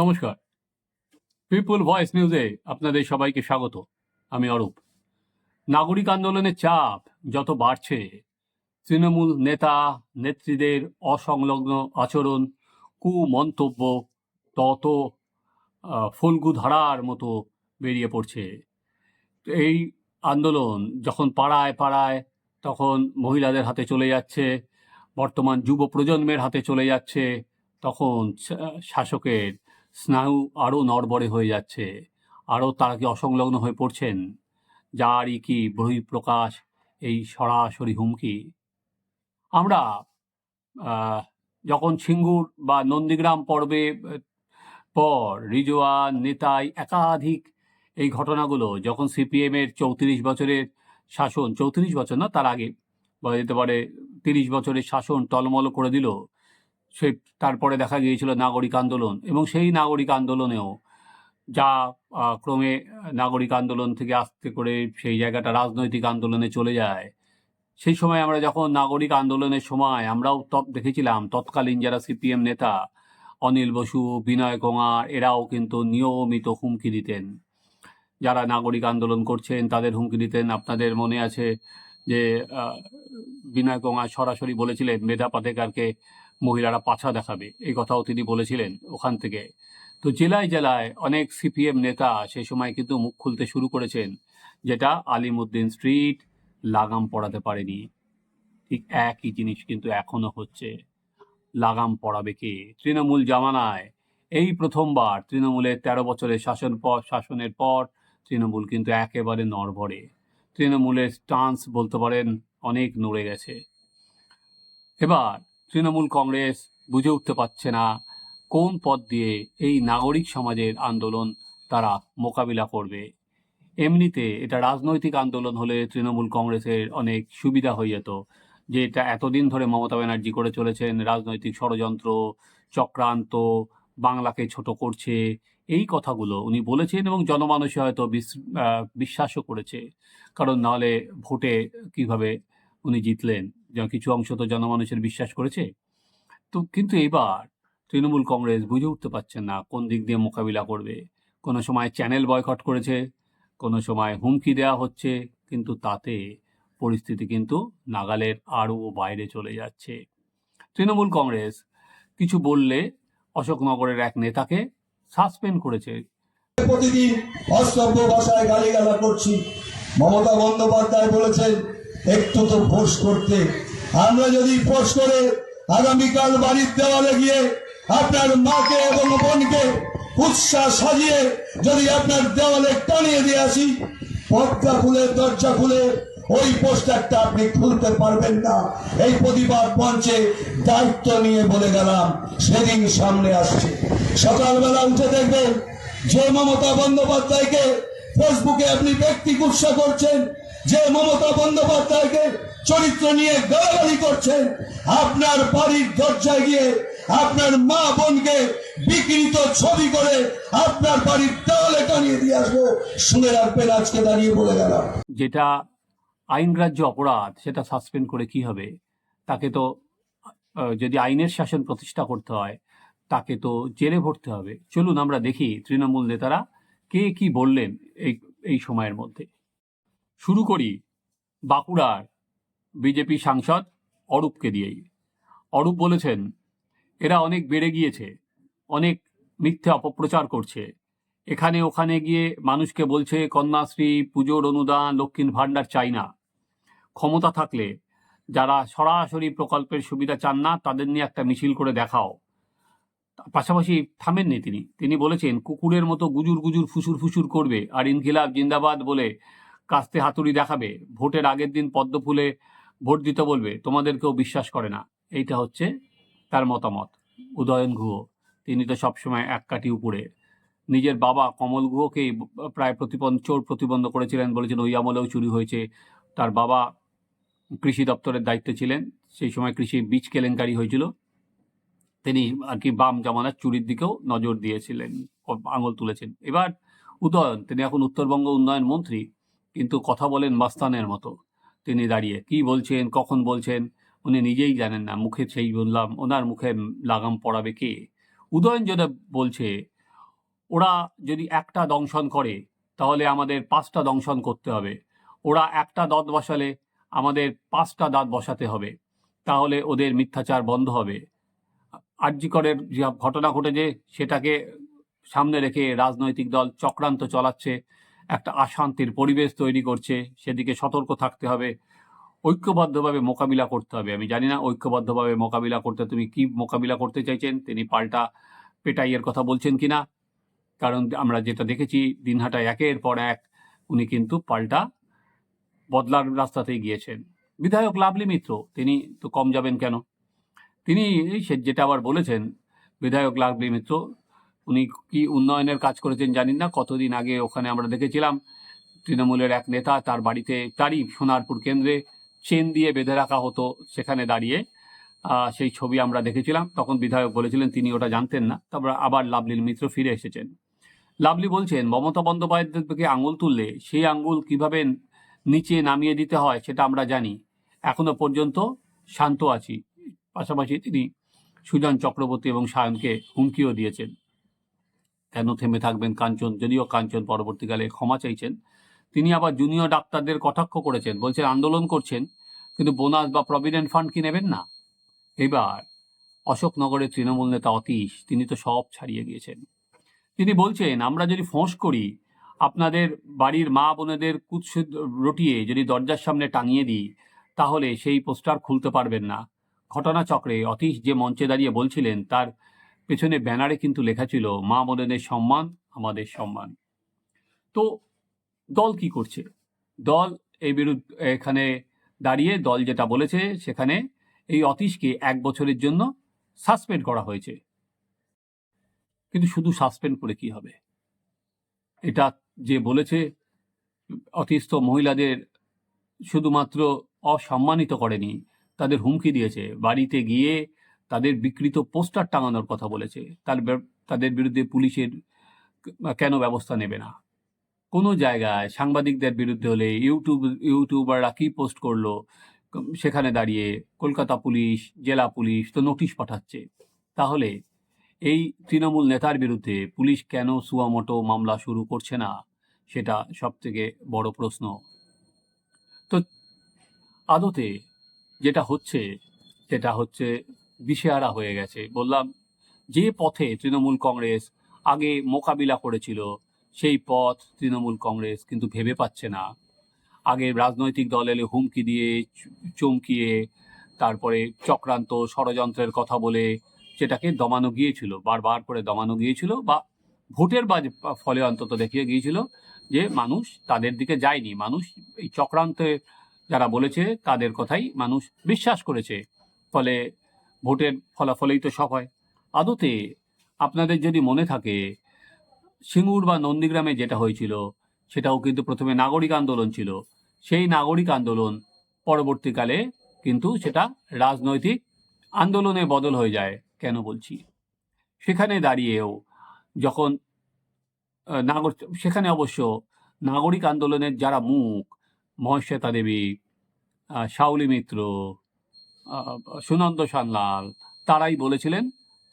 নমস্কার। পিপুল ভয়েস নিউজে আপনাদের সবাইকে স্বাগত। আমি অরূপ। নাগরিক আন্দোলনের চাপ যত বাড়ছে, তৃণমূল নেতা, নেত্রীদের অসংলগ্ন আচরণ, কুমন্তব্য তত ফল্গু ধারার মতো বেরিয়ে পড়ছে। এই আন্দোলন যখন পাড়ায় পাড়ায় তখন মহিলাদের হাতে চলে যাচ্ছে, বর্তমান যুব প্রজন্মের হাতে চলে যাচ্ছে, তখন শাসকের স্নায়ু আরও নড়বড়ে হয়ে যাচ্ছে। আরও তারা কি অসংলগ্ন হয়ে পড়ছেন? যারই কি বহিঃপ্রকাশ, এই সরাসরি হুমকি? আমরা যখন সিঙ্গুর বা নন্দীগ্রাম পর্বে, পর রিজওয়ান নেতাই একাধিক এই ঘটনাগুলো, যখন সিপিএম এর চৌত্রিশ বছরের শাসন, চৌত্রিশ বছর না, তার আগে বলা যেতে পারে তিরিশ বছরের শাসন টলমল করে দিল সে তারপরে দেখা গিয়েছিল নাগরিক আন্দোলন এবং সেই নাগরিক আন্দোলনেও যা ক্রমে নাগরিক আন্দোলন থেকে আস্তে করে সেই জায়গাটা রাজনৈতিক আন্দোলনে চলে যায়। সেই সময় আমরা যখন নাগরিক আন্দোলনের সময় আমরাও তৎ, দেখেছিলাম তৎকালীন যারা সিপিএম নেতা অনিল বসু, বিনয় কুমার, এরাও কিন্তু নিয়মিত হুমকি দিতেন। যারা নাগরিক আন্দোলন করছেন তাদের হুমকি দিতেন। আপনাদের মনে আছে যে বিনয় কুমার সরাসরি বলেছিলেন, মেধা পাতেকারকে মহিলারা পাছা দেখাবে। এই কথাও তিনি বলেছিলেন ওখান থেকে। তো জেলায় জেলায় অনেক সিপিএম নেতা সেই সময় কিন্তু মুখ খুলতে শুরু করেছেন, যেটা আলিমুদ্দিন স্ট্রিট লাগাম পড়াতে পারেনি। ঠিক একই জিনিস কিন্তু এখনও হচ্ছে। লাগাম পড়াবে কে? তৃণমূল জামানায়। এই প্রথমবার তৃণমূলের তেরো বছরের শাসন পর শাসনের পর তৃণমূল কিন্তু একেবারে নড়বড়ে। তৃণমূলের স্টান্স বলতে পারেন অনেক নড়ে গেছে। এবার তৃণমূল কংগ্রেস বুঝে উঠতে পারছে না কোন পথ দিয়ে এই নাগরিক সমাজের আন্দোলন তারা মোকাবিলা করবে। এমনিতে এটা রাজনৈতিক আন্দোলন হলে তৃণমূল কংগ্রেসের অনেক সুবিধা হয়ে যেত, যে এটা এতদিন ধরে মমতা ব্যানার্জি করে চলেছেন, রাজনৈতিক ষড়যন্ত্র, চক্রান্ত, বাংলাকে ছোট করছে, এই কথাগুলো উনি বলেছেন এবং জনমানুষে হয়তো বিস- বিশ্বাসও করেছে। কারণ নাহলে ভোটে কীভাবে উনি জিতলেন? কিছু অংশ তো জনমানুষের বিশ্বাস করেছে। তো কিন্তু এবার তৃণমূল কংগ্রেস বুঝে উঠতে পারছেন না কোন দিক দিয়ে মোকাবিলা করবে। কোনো সময় চ্যানেল বয়কট করেছে, কোনো সময় হুমকি দেওয়া হচ্ছে, কিন্তু তাতে পরিস্থিতি কিন্তু নাগালের আরও বাইরে চলে যাচ্ছে। তৃণমূল কংগ্রেস কিছু বললে অশোকনগরের এক নেতাকে সাসপেন্ড করেছে। প্রতিদিন অস্তব্য ভাষায় গালিগালা করছি। মমতা বন্দ্যোপাধ্যায় বলেছেন একটু তো ফোর্স করতে। আমরা যদি ফোর্স করে আগামীকাল বাড়ির দেওয়ালে গিয়ে আপনার মাকে এবং বোনকে উৎসাহ সাজিয়ে যদি আপনার দেওয়ালে টানিয়ে দিয়ে আসি পর্দা খুলে দরজা খুলে ওই পোস্টারটা আপনি খুলতে পারবেন না। এই প্রতিবাদ মঞ্চে দায়িত্ব নিয়ে বলে গেলাম, সেদিন সামনে আসছে। সকালবেলা উঠে দেখবেন যে মমতা বন্দ্যোপাধ্যায়কে ফেসবুকে আপনি ব্যক্তি গুৎসা করছেন যে মমতা বন্দ্যোপাধ্যায়কে চরিত্র নিয়ে গালাগালি করছেন আপনার বাড়ির দরজায় গিয়ে আপনার মা বোনকে বিকৃত ছবি করে আপনার বাড়ির দেওয়ালে টানিয়ে দিয়ে আসব। শুনে রাখবেন, আজকে দাঁড়িয়ে বলে গেলাম। যেটা আইনগ্রাহ্য অপরাধ, সেটা সাসপেন্ড করে কি হবে? তাকে তো যদি আইনের শাসন প্রতিষ্ঠা করতে হয়, তাকে তো জেলে ভরতে হবে। চলুন আমরা দেখি তৃণমূল নেতারা কে কি বললেন এই এই সময়ের মধ্যে। শুরু করি বাঁকুড়ার বিজেপি সাংসদ অরূপকে দিয়েই। অরূপ বলেছেন, এরা অনেক বেড়ে গিয়েছে, অনেক মিথ্যে অপপ্রচার করছে। এখানে ওখানে গিয়ে মানুষকে বলছে, কন্যাশ্রী, পুজোর অনুদান, লক্ষ্মীর ভাণ্ডার চাই না। ক্ষমতা থাকলে যারা সরাসরি প্রকল্পের সুবিধা চান না, তাদের নিয়ে একটা মিছিল করে দেখাও। পাশাপাশি থামেননি তিনি। তিনি বলেছেন, কুকুরের মতো গুজুর গুজুর ফুসুর ফুসুর করবে, আর ইনকিলাব জিন্দাবাদ বলে কাস্তে হাতুড়ি দেখাবে, ভোটের আগের দিন পদ্ম ফুলে ভোট দিতে বলবে তোমাদের কেউ বিশ্বাস করে না। এইটা হচ্ছে তার মতামত। উদয়ন গুহ, তিনি তো সবসময় এক কাটি উপরে। নিজের বাবা কমল গুহকেই প্রায় প্রতিবন্ধ চোর প্রতিবন্ধ করেছিলেন, বলেছেন, ওই আমলেও চুরি হয়েছে। তার বাবা কৃষি দপ্তরের দায়িত্বে ছিলেন, সেই সময় কৃষি বীজ কেলেঙ্কারি হয়েছিল। তিনি আর কি বাম জামানার চুরির দিকেও নজর দিয়েছিলেন আঙুল তুলেছেন। এবার উদয়ন, তিনি এখন উত্তরবঙ্গ উন্নয়ন মন্ত্রী। কিন্তু কথা বলেন মাস্তানের মতো। তিনি দাঁড়িয়ে, কি বলছেন? কখন বলছেন? উনি নিজেই জানেন না। মুখে সেই বললাম, ওনার মুখে লাগাম পড়াবে কে? উদয়ন যেটা বলছে, ওরা যদি একটা দংশন করে, তাহলে আমাদের পাঁচটা দংশন করতে হবে। ওরা একটা দাঁত বসালে আমাদের পাঁচটা দাঁত বসাতে হবে। তাহলে ওদের মিথ্যাচার বন্ধ হবে। আর্যিকরের যে ঘটনা ঘটেছে, সেটাকে সামনে রেখে রাজনৈতিক দল চক্রান্ত চালাচ্ছে। একটা অশান্তির পরিবেশ তৈরি করছে, সেদিকে সতর্ক থাকতে হবে, ঐক্যবদ্ধভাবে মোকাবিলা করতে হবে। আমি জানি না ঐক্যবদ্ধভাবে মোকাবিলা করতে তুমি কি মোকাবিলা করতে চাইছেন, তিনি পাল্টা পেটাইয়ের কথা বলছেন কি না কারণ আমরা যেটা দেখেছি দিনহাটায় একের পর এক উনি কিন্তু পাল্টা বদলার রাস্তাতেই গিয়েছেন। বিধায়ক লাভলি মিত্র, তিনি তো কম যাবেন কেন? তিনি সে যেটা আবার বলেছেন, বিধায়ক লাভলি মিত্র উনি কি উন্নয়নের কাজ করেছেন জানি না? কতদিন আগে ওখানে আমরা দেখেছিলাম, তৃণমূলের এক নেতা তার বাড়িতে তারই সোনারপুর কেন্দ্রে চেন দিয়ে বেঁধে রাখা হতো সেখানে দাঁড়িয়ে। সেই ছবি আমরা দেখেছিলাম। তখন বিধায়ক বলেছিলেন, তিনি ওটা জানতেন না। তারপর আবার লাভলি মিত্র ফিরে এসেছেন। লাভলি বলছেন, মমতা বন্দ্যোপাধ্যায়ের দিকে আঙুল তুললে সেই আঙ্গুল কীভাবে নিচে নামিয়ে দিতে হয় সেটা আমরা জানি। এখনও পর্যন্ত শান্ত আছি। পাশাপাশি তিনি সুজন চক্রবর্তী এবং সায়নকে হুমকিও দিয়েছেন। কেন থেমে থাকবেন কাঞ্চন, যদিও কাঞ্চন পরবর্তীকালে ক্ষমা চাইছেন। তিনি আবার জুনিয়র ডাক্তারদের কটাক্ষ করেছেন, বলছেন আন্দোলন করছেন, কিন্তু বোনাস বা প্রভিডেন্ট ফান্ড কি নেবেন না? এবার অশোকনগরের তৃণমূল নেতা অতীশ, তিনি তো সব ছাড়িয়ে গিয়েছেন। তিনি বলছেন, আমরা যদি ফোঁস করি, আপনাদের বাড়ির মা বোনেদের কুৎস রটিয়ে যদি দরজার সামনে টাঙিয়ে দিই, তাহলে সেই পোস্টার খুলতে পারবেন না। ঘটনাচক্রে অতীশ যে মঞ্চে দাঁড়িয়ে বলছিলেন, তার পেছনে ব্যানারে কিন্তু লেখা ছিল, মা মদনের সম্মান, আমাদের সম্মান। তো দল কি করছে? দল এই বিরুদ্ধে, এখানে দাঁড়িয়ে দল যেটা বলেছে সেখানে এই অতীশকে এক বছরের জন্য সাসপেন্ড করা হয়েছে। কিন্তু শুধু সাসপেন্ড করে কি হবে? এটা যে বলেছে অতিস্থ মহিলাদের শুধুমাত্র অসম্মানিত করেনি, তাদের হুমকি দিয়েছে। বাড়িতে গিয়ে তাদের বিকৃত পোস্টার টাঙানোর কথা বলেছে। তার তাদের বিরুদ্ধে পুলিশের কেন ব্যবস্থা নেবে না? কোনো জায়গায় সাংবাদিকদের বিরুদ্ধে হলে ইউটিউব, ইউটিউবাররা কি পোস্ট করল? সেখানে দাঁড়িয়ে কলকাতা পুলিশ, জেলা পুলিশ তো নোটিশ পাঠাচ্ছে। তাহলে এই তৃণমূল নেতার বিরুদ্ধে পুলিশ কেন সুয়ামোটো মামলা শুরু করছে না? সেটা সব থেকে বড় প্রশ্ন। তো আদতে যেটা হচ্ছে, সেটা হচ্ছে দিশেহারা হয়ে গেছে। বললাম, যে পথে তৃণমূল কংগ্রেস আগে মোকাবিলা করেছিল, সেই পথ তৃণমূল কংগ্রেস কিন্তু ভেবে পাচ্ছে না। আগে রাজনৈতিক দল এলে হুমকি দিয়ে চমকিয়ে, তারপরে চক্রান্ত ষড়যন্ত্রের কথা বলে সেটাকে দমানো গিয়েছিল, বারবার করে দমানো গিয়েছিল বা ভোটের বাজ, ফলে অন্তত দেখিয়ে গিয়েছিল যে মানুষ তাদের দিকে যায়নি। মানুষ এই চক্রান্তে যারা বলেছে তাদের কথাই মানুষ বিশ্বাস করেছে। ফলে ভোটের ফলাফলেই তো সব হয়। আদতে আপনাদের যদি মনে থাকে, সিঙ্গুর বা নন্দীগ্রামে যেটা হয়েছিল, সেটাও কিন্তু প্রথমে নাগরিক আন্দোলন ছিল। সেই নাগরিক আন্দোলন পরবর্তীকালে কিন্তু সেটা রাজনৈতিক আন্দোলনে বদল হয়ে যায়, কেন বলছি? সেখানে দাঁড়িয়েও যখন নাগর, সেখানে অবশ্য নাগরিক আন্দোলনের যারা মুখ মহেশ্বেতা দেবী শাউলি মিত্র সুনন্দ সান্যাল, তারাই বলেছিলেন,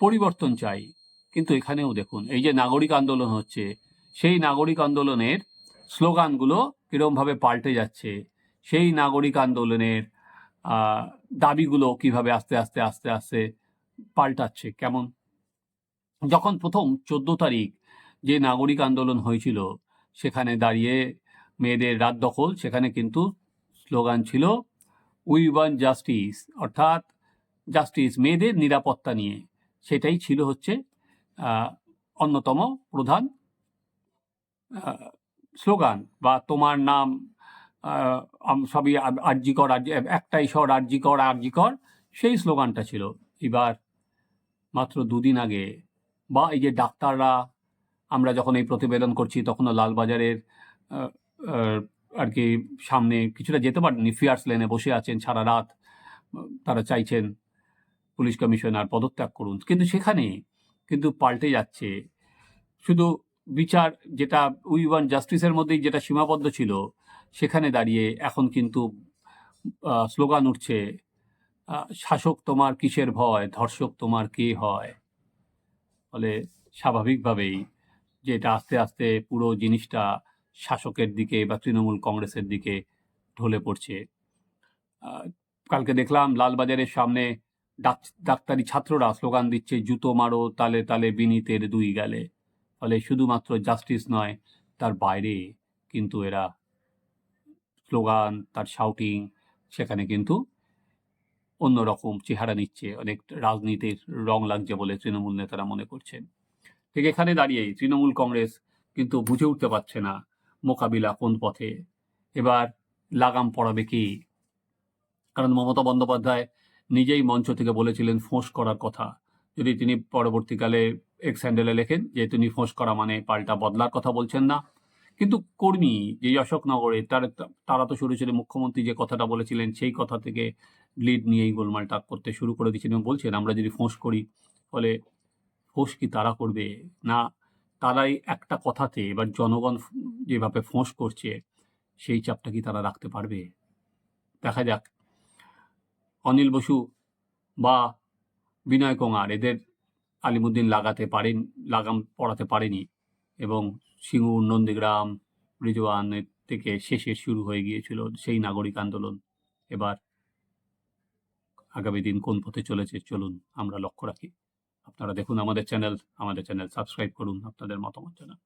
পরিবর্তন চাই। কিন্তু এখানেও দেখুন, এই যে নাগরিক আন্দোলন হচ্ছে, সেই নাগরিক আন্দোলনের স্লোগানগুলো কিরমভাবে পাল্টে যাচ্ছে, সেই নাগরিক আন্দোলনের দাবিগুলো কীভাবে আস্তে আস্তে আস্তে আস্তে পাল্টাচ্ছে, কেমন? যখন প্রথম চোদ্দ তারিখ যে নাগরিক আন্দোলন হয়েছিল, সেখানে দাঁড়িয়ে মেয়েদের রাত দখল, সেখানে কিন্তু স্লোগান ছিল উই ওয়ান জাস্টিস, অর্থাৎ জাস্টিস মেয়েদের নিরাপত্তা নিয়ে। সেটাই ছিল হচ্ছে অন্যতম প্রধান স্লোগান বা তোমার নাম সবই আর- আরজিকর একটাই স্বর, আরজিকর আরজিকর, সেই স্লোগানটা ছিল। এবার মাত্র দুদিন আগে, বা এই যে ডাক্তাররা, আমরা যখন এই প্রতিবেদন করছি, তখনও লালবাজারের আর কি সামনে কিছুটা যেতে পারেননি। ফিয়ার্স লেনে বসে আছেন সারা রাত। তারা চাইছেন পুলিশ কমিশনার পদত্যাগ করুন। কিন্তু সেখানে কিন্তু পাল্টে যাচ্ছে। শুধু বিচার যেটা উই ওয়ান জাস্টিসের মধ্যেই যেটা সীমাবদ্ধ ছিল, সেখানে দাঁড়িয়ে এখন কিন্তু স্লোগান উঠছে শাসক তোমার কিসের ভয়, ধর্ষক তোমার কে হয়? ফলে স্বাভাবিকভাবেই যেটা আস্তে আস্তে পুরো জিনিসটা শাসকের দিকে বা তৃণমূল কংগ্রেসের দিকে ঢলে পড়ছে। কালকে দেখলাম লালবাজারের সামনে ডাক- ডাক্তারি ছাত্ররা স্লোগান দিচ্ছে, জুতো মারো, তালে তালে বিনীতের দুই গেলে। ফলে শুধুমাত্র জাস্টিস নয়, তার বাইরে কিন্তু এরা স্লোগান, তার শাউটিং সেখানে কিন্তু অন্যরকম চেহারা নিচ্ছে। অনেক রাজনীতির রং লাগছে বলে তৃণমূল নেতারা মনে করছেন। ঠিক এখানে দাঁড়িয়ে তৃণমূল কংগ্রেস কিন্তু বুঝে উঠতে পারছে না মোকাবিলা কোন পথে? এবার লাগাম পড়াবে কি? কারণ মমতা বন্দ্যোপাধ্যায় নিজেই মঞ্চ থেকে বলেছিলেন, ফোঁস করার কথা। যদি তিনি পরবর্তীকালে এক্স হ্যান্ডেলে লেখেন যে তিনি ফোঁস করা মানে পাল্টা বদলার কথা বলছেন না। কিন্তু কর্মী যে অশোকনগরে তার তারা তো শুরু ছিল মুখ্যমন্ত্রী যে কথাটা বলেছিলেন, সেই কথা থেকে লিড নিয়েই গোলমালটা করতে শুরু করে দিয়েছেন এবং বলছেন, আমরা যদি ফোঁস করি, ফলে ফোঁস কি তারা করবে? না তারাই একটা কথাতে এবার জনগণ যেভাবে ফোঁস করছে, সেই চাপটা কি তারা রাখতে পারবে? দেখা যাক। অনিল বসু বা বিনয় কোঙার এদের আলিমুদ্দিন লাগাতে পারেন, লাগাম পড়াতে পারেনি এবং সিঙ্গুর নন্দীগ্রাম রিজওয়ানের থেকে শেষে শুরু হয়ে গিয়েছিল সেই নাগরিক আন্দোলন। এবার আগামী দিন কোন পথে চলেছে চলুন আমরা লক্ষ্য রাখি। আপনারা দেখুন আমাদের চ্যানেল আমাদের চ্যানেল সাবস্ক্রাইব করুন আপনাদের মতামত জানান।